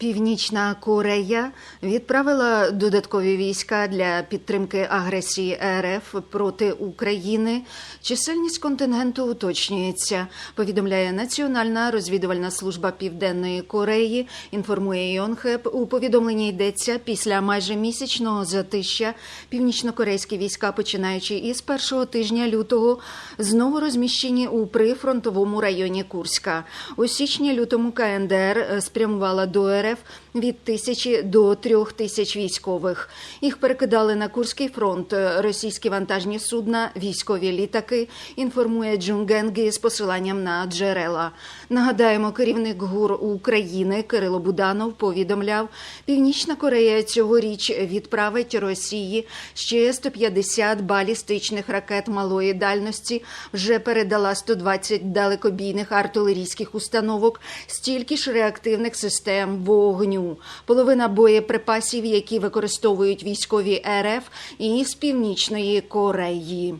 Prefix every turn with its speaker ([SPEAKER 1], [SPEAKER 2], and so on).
[SPEAKER 1] Північна Корея відправила додаткові війська для підтримки агресії РФ проти України. Чисельність контингенту уточнюється. Повідомляє Національна розвідувальна служба Південної Кореї. Інформує Йонхеп. У повідомленні йдеться після майже місячного затища північнокорейські війська, починаючи із першого тижня лютого, знову розміщені у прифронтовому районі Курська. У січні-лютому КНДР спрямувала до РФ від тисячі до трьох тисяч військових. Їх перекидали на Курський фронт. Російські вантажні судна, військові літаки. Інформує Джунгенгі з посиланням на джерела. Нагадаємо, керівник ГУР України Кирило Буданов повідомляв, Північна Корея цьогоріч відправить Росії ще 150 балістичних ракет малої дальності. Вже передала 120 далекобійних артилерійських установок, стільки ж реактивних систем вогню. Половина боєприпасів, які використовують військові РФ і з Північної Кореї.